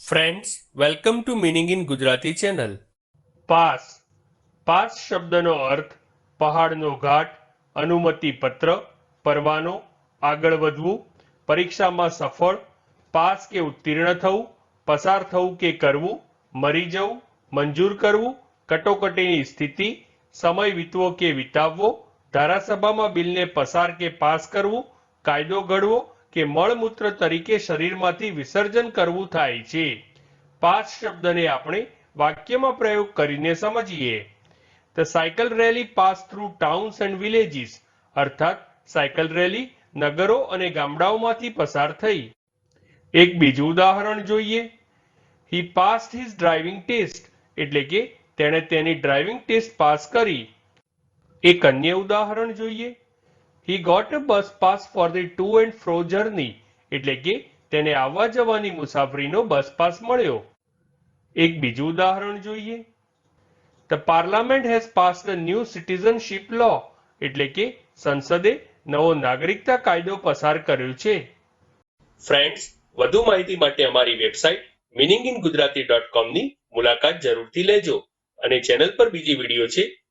Friends welcome to meaning in Gujarati channel pass pass શબ્દનો અર્થ પહાડનો ઘાટ અનુમતિ પત્ર પરવાનો આગળ વધવું પરીક્ષામાં સફળ પાસ કે ઉત્તીર્ણ થવું પસાર થવું કે કરવું મરી જવું મંજૂર કરવું કટોકટીની સ્થિતિ સમય વીતવો કે વિતાવવો ધારાસભામાં બિલને પસાર કે પાસ કરવું કાયદો ઘડવો કે મળમૂત્ર તરીકે શરીરમાંથી વિસર્જન કરવું થાય છે. પાસ શબ્દને આપણે વાક્યમાં પ્રયોગ કરીને સમજીએ. The cycle rally pass through towns and villages અર્થાત સાયકલ રેલી નગરો અને ગામડાઓમાંથી પસાર થઈ. એક બીજું ઉદાહરણ જોઈએ. He passed his driving test એટલે કે તેણે તેની ડ્રાઇવિંગ ટેસ્ટ પાસ કરી. એક અન્ય ઉદાહરણ જોઈએ. He got a bus pass for the to and fro journey એટલે કે તેને આવવા જવાની મુસાફરીનો બસ પાસ મળ્યો. એક બીજું ઉદાહરણ જોઈએ. The parliament has pass the new citizenship law એટલે કે સંસદે નવો નાગરિકતા કાયદો પસાર કર્યો છે. ફ્રેન્ડ્સ વધુ માહિતી માટે અમારી website meaning in Gujarati dot કોમની મુલાકાત જરૂરથી લેજો અને ચેનલ પર બીજી વીડિયો છે